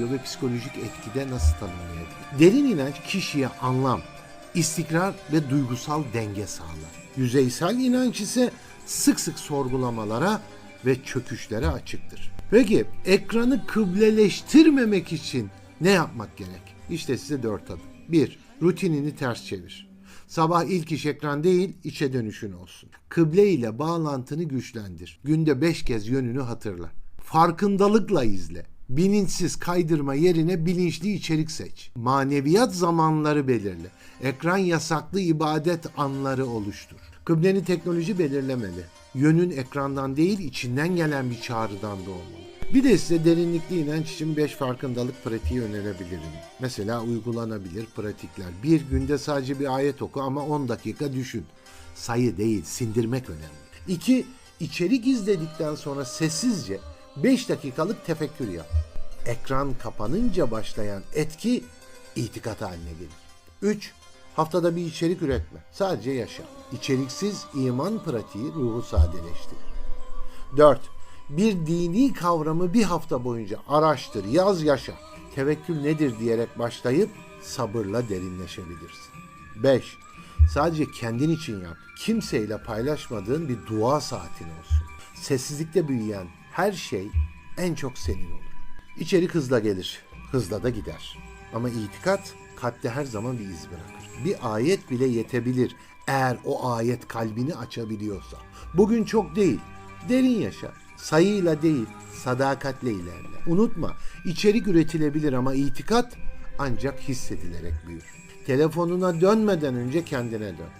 ve psikolojik etkide nasıl tanımlayabilir? Derin inanç kişiye anlam, istikrar ve duygusal denge sağlar. Yüzeysel inanç ise sık sık sorgulamalara ve çöküşlere açıktır. Peki ekranı kıbleleştirmemek için ne yapmak gerek? İşte size dört adım. 1. Rutinini ters çevir. Sabah ilk iş ekran değil, içe dönüşün olsun. Kıble ile bağlantını güçlendir. Günde beş kez yönünü hatırla. Farkındalıkla izle. Bilinçsiz kaydırma yerine bilinçli içerik seç. Maneviyat zamanları belirle. Ekran yasaklı ibadet anları oluştur. Kıbleni teknoloji belirlemeli. Yönün ekrandan değil içinden gelen bir çağrıdan da olmalı. Bir de size derinlikli inanç için 5 farkındalık pratiği önerebilirim. Mesela uygulanabilir pratikler. Bir günde sadece bir ayet oku ama 10 dakika düşün. Sayı değil, sindirmek önemli. İki, içerik izledikten sonra sessizce 5 dakikalık tefekkür yap. Ekran kapanınca başlayan etki itikat haline gelir. 3. Haftada bir içerik üretme. Sadece yaşa. İçeriksiz iman pratiği ruhu sadeleştirir. 4. Bir dini kavramı bir hafta boyunca araştır, yaz, yaşa. Tevekkül nedir diyerek başlayıp sabırla derinleşebilirsin. 5. Sadece kendin için yap. Kimseyle paylaşmadığın bir dua saatin olsun. Sessizlikte büyüyen her şey en çok senin olur. İçerik hızla gelir, hızla da gider. Ama itikat kalpte her zaman bir iz bırakır. Bir ayet bile yetebilir eğer o ayet kalbini açabiliyorsa. Bugün çok değil, derin yaşa. Sayıyla değil, sadakatle ilerle. Unutma, içerik üretilebilir ama itikat ancak hissedilerek büyür. Telefonuna dönmeden önce kendine dön.